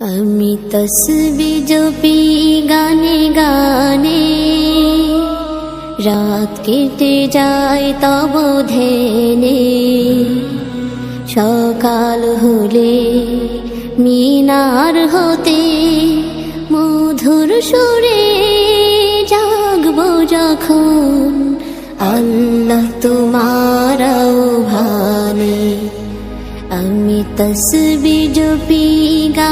আমি তসবি জপি গানে গানে। রাত কেটে যায় তব ধেনে সকাল হলে মিনার হতে মধুর সুরে জাগব যখন আল্লাহ তোমার ভানে আমি তসবি জপি গানে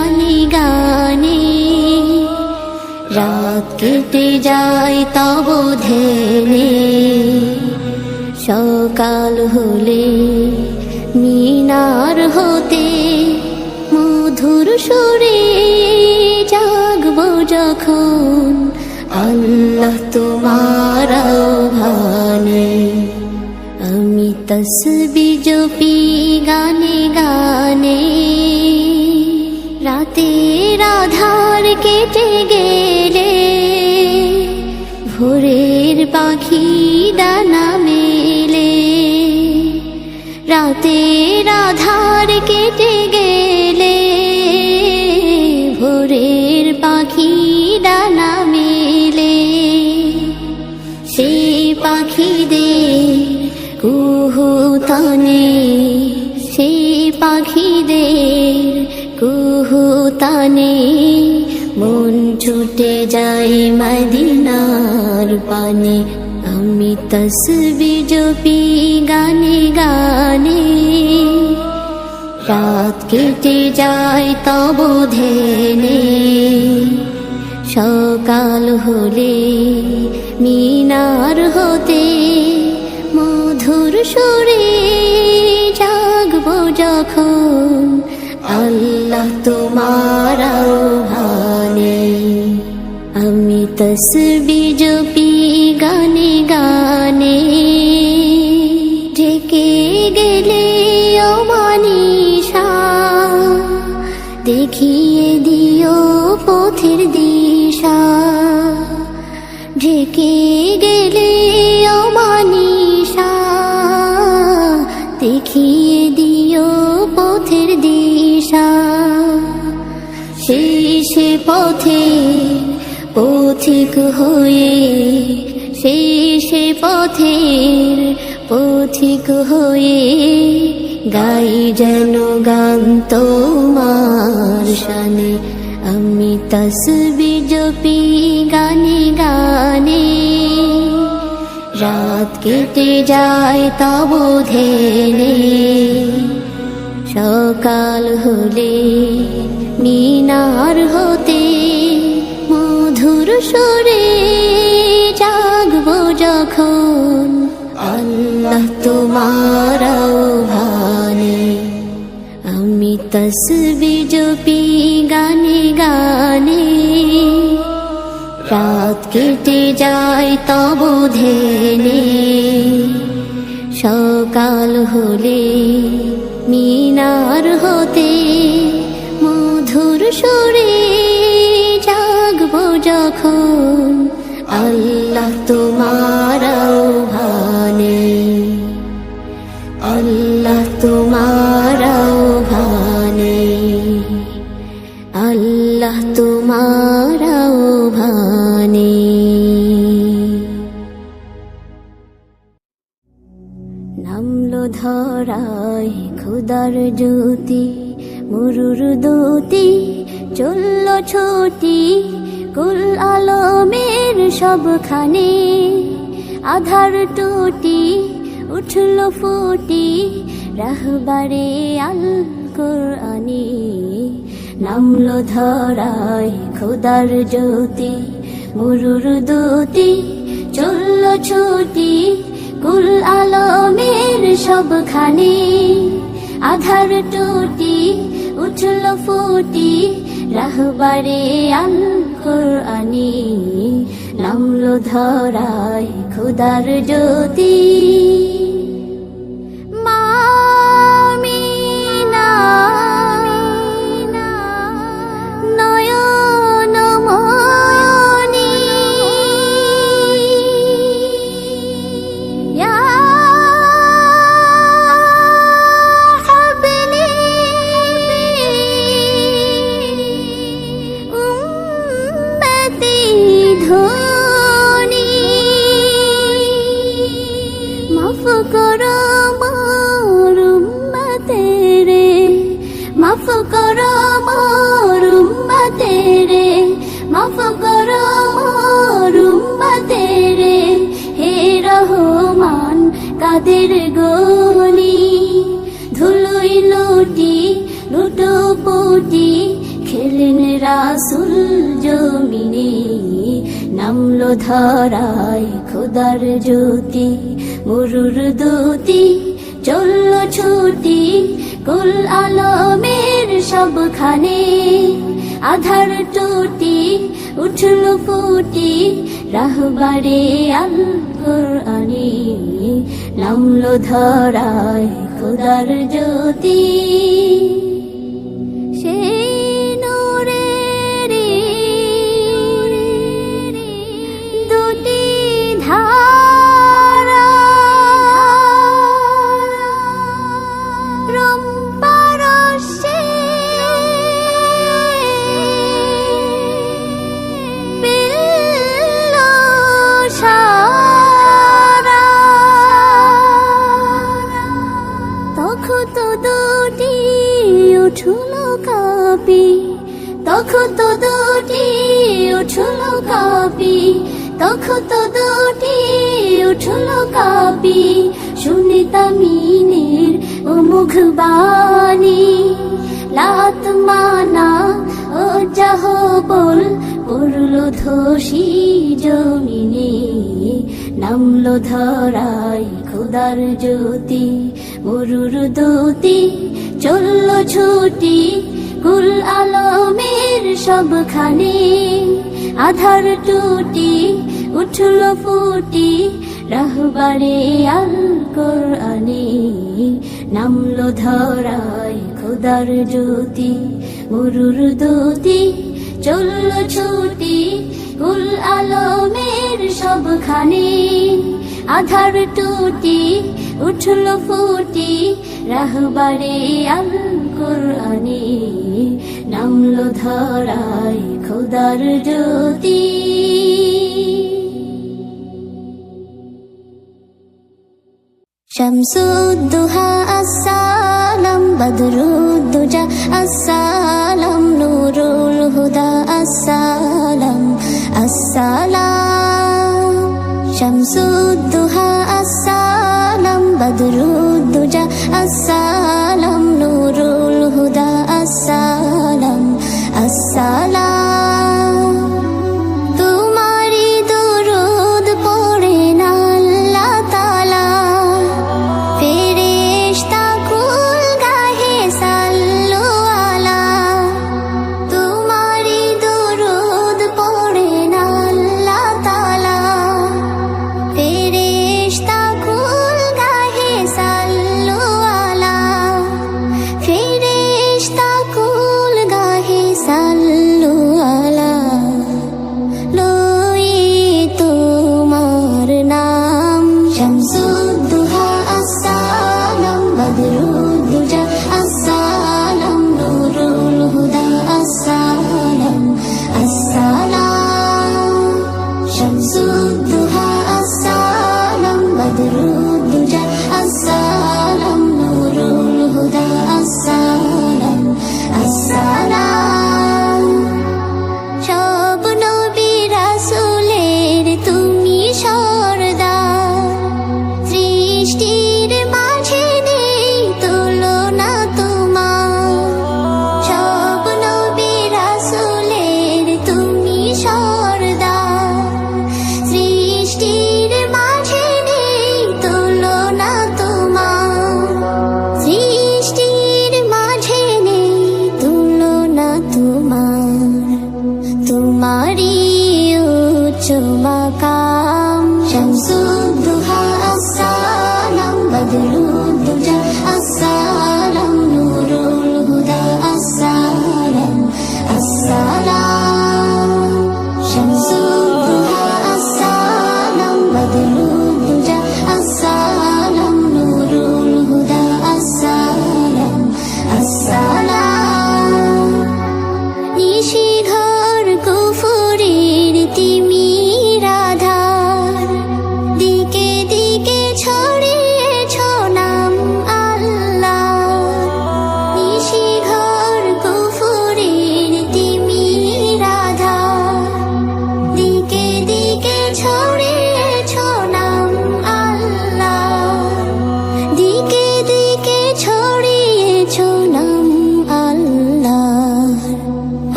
কেটে যায় তব ধেনে সকাল হলে মিনার হতে মধুর সুরে জাগব যখন আল্লাহ তোমার ভানে আমি তসবি জপি গানে গানে। রাতের আধার কেটে গেলে ডানা মেলে। রাতের আধার কেটে গেলে ভোরের পাখি ডানা মেলে। সেই পাখিদের কুহুতানে সেই পাখিদের কুহুতানে মন ছুটে যায় মদিনার পানে। আমি তসবি জপি গানে গানে। রাত কেটে যায় তব ধেনে সকাল হলে মিনার হতে মধুর সুরে জাগব যখন আল্লাহ তোমার ভানে আমি তসবি শেষে পথে পথিক হয়ে, শেষে পথের পথিক হয়ে গাই যেন গান তোমার শানে। আমি তসবি জপি গানে গানে। রাত কেটে যায় তব ধেনে সকাল হলে তসবি জপি গানে গানে রাত কেটে যায় তব ধেনে মরুর দূতি চলল ছোটি, কুল আলমের সবখানে। আধার টুটি, উঠল ফুটি, রাহবারে আল কোরআনি। নামলো ধরায় খুদার জ্যোতি মরুর দূতি চলল ছুটি, কুল আলমের সবখানে। আধার টুটি রাহবারে আল কোরআনি নামলো ধরায় খুদার জ্যোতি। রাসুল জমিনে নামলো ধরায় খোদার জ্যোতি, মরুর দুতি, চলল ছুটি, কুল আলমের সবখানে আধার টুটি, উঠল ফুটি, রাহবারে আল কোরআনে নামলো ধরায় খোদার জ্যোতি। উঠল কাপি, তখন তো দুটি উঠল কাপি, তখন তো দুটি উঠল কাপি শুনিতা মিনের ও মুখবাণী লাত মানা ও যাহ বল পড়ল ধসি জমিনে, নামলো ধরাই খোদার জ্যোতি, মরুর দুতি, চলল ছুটি, কুল আলমের সবখানে। আধার টুটি, উঠল ফুটি, রাহবারে আল কোরআনে। নামলো ধরাই খোদার জ্যোতি, মরুর দুতি, চলল ছুটি, কুল আলমের সবখানে। আধার টুটি, উঠল ফুটি, রাহবারে আল ধরাই খোদার জ্যোতি। শামসুদ্দোহা আসসালাম বদরুদ্দোজা আসসালাম, নুরুল হুদা আসসালাম আসসালাম। শামসুদ্দোহা আসসালাম বদরুদ্দোজা আসসালাম, নুরুল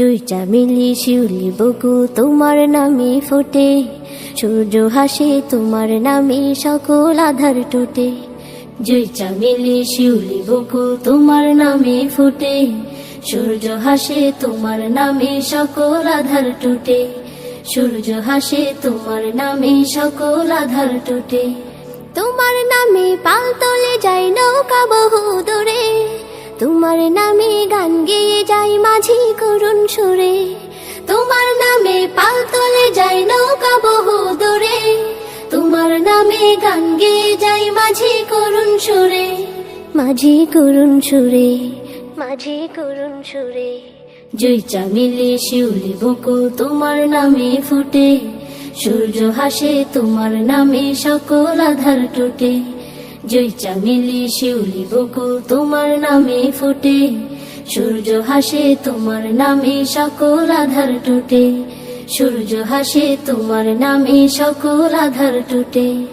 জুই চামেলি শিউলি বকু, তোমার নামে ফোটে। সূর্য হাসে, তোমার নামে সকল আধার টুটে। জুই চামেলি শিউলি বকু, তোমার নামে ফোটে। সূর্য হাসে, তোমার নামে সকল আধার টুটে। সূর্য হাসে, তোমার নামে সকল আধার টুটে। তোমার নামে পাল তলে যায় নৌকা বহু দূরে। তোমার নামে গান গেয়ে যাই মাঝি করুণ সুরে। তোমার নামে পাল তলে যাই নৌকা বহু দূরে। তোমার নামে গান গেয়ে যাই মাঝি করুণ সুরে। মাঝি করুণ সুরে, মাঝি করুণ সুরে। জুই চামিলি শিউলি বকুল তোমার নামে ফুটে। সূর্য হাসে তোমার নামে সকল আধার টুটে। জুই চামিলি শিউলি বকুল তোমার নামে ফুটে। সূর্য হাসে তোমার নামে সকল আধার টুটে। সূর্য হাসে তোমার নামে সকল আধার টুটে।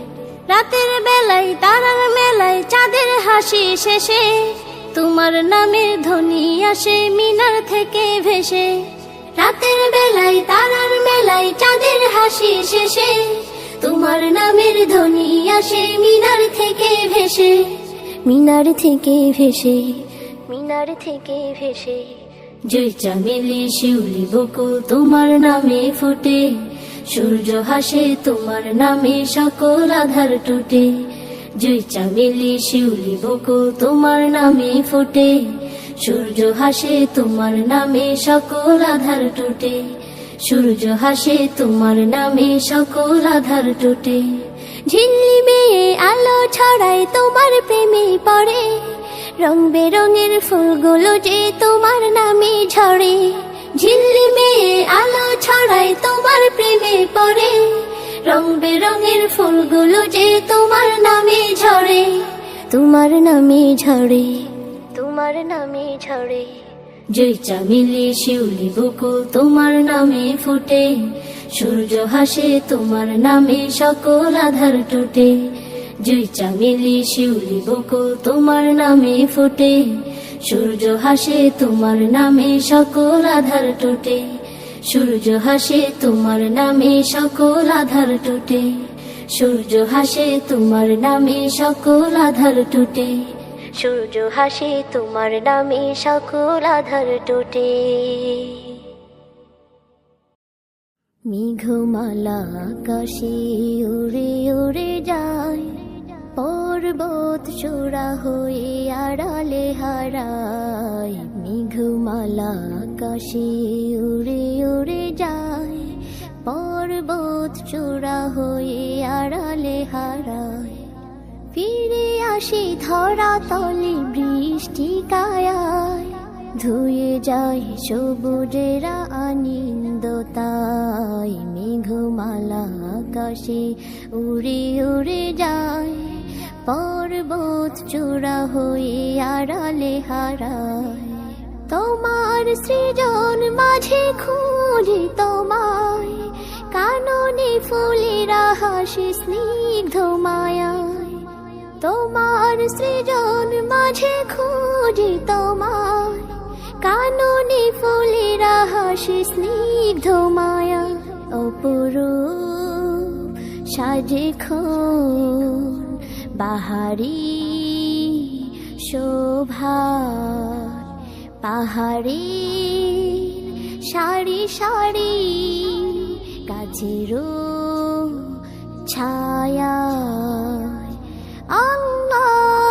রাতের বেলায়, তারার মেলায়, চাঁদের হাসি শেষে। তোমার নামের ধ্বনি আসে, মিনার থেকে ভেসে। রাতের বেলায়, তারার মেলায়, চাঁদের হাসি শেষে। তোমার নামের ধ্বনি আসে মিনার থেকে ভেসে, মিনার থেকে ভেসে, মিনার থেকে ভেসে। জয় চামেলি শিউলি বকুল তোমার নামে ফোটে, সূর্য হাসে তোমার নামে সকল আধার টুটে। জয় চামেলি শিউলি বকুল তোমার নামে ফোটে, সূর্য হাসে তোমার নামে সকল আধার টুটে। সূর্য হাসে তোমার নামে সকল আধার টুটে। ঝিল্লি মেয়ে আলো ছড়ায় তোমার প্রেমে পড়ে। রং বেরঙের ফুলগুলো যে তোমার নামে ঝরে। ঝিল্লি মেয়ে আলো ছড়ায় তোমার প্রেমে পড়ে। রং বেরঙের ফুলগুলো যে তোমার নামে ঝরে। তোমার নামে ঝরে, তোমার নামে ঝরে। জয় চামিলি শিউলি বকুল তোমার নামে ফুটে, সূর্য হাসে তোমার নামে সকল আধার টুটে। জয় চামিলি শিউলি বকুল তোমার নামে ফুটে, সূর্য হাসে তোমার নামে সকল আধার টুটে। সূর্য হাসে তোমার নামে সকল আধার টুটে, সূর্য হাসে তোমার নামে সকল আধার টুটে। সূর্য হাসে, তোমার নামে সকল আধার টুটে। মেঘমালা আকাশে উড়ে উড়ে যায়, পর্বত চূড়া হয়ে আড়ালে হারায়। মেঘমালা আকাশে উড়ে উড়ে যায়, পর্বত চূড়া হয়ে আড়ালে হারায়। ফিরে আসি ধরা তলে বৃষ্টি কায়ায়। ধুয়ে যায় সবুজেরা আনন্দতায়, মেঘমালা আকাশে উড়ে উড়ে যায়। পর্বত চূড়া হয়ে আড়ালে হারায়। তোমার সৃজন মাঝে খুঁজি তোমায়, কাননে ফুলেরা হাসি স্নিগ্ধ মায়ায় তোমার সৃজন মাঝে খুঁজি তোমার। কাননে ফুলেরা হাসি স্নিগ্ধ মায়া, অপরূপ সাজে বাহারি শোভা। পাহাড়ি সারি সারি গাছেরও ছায়া। আল্লাহ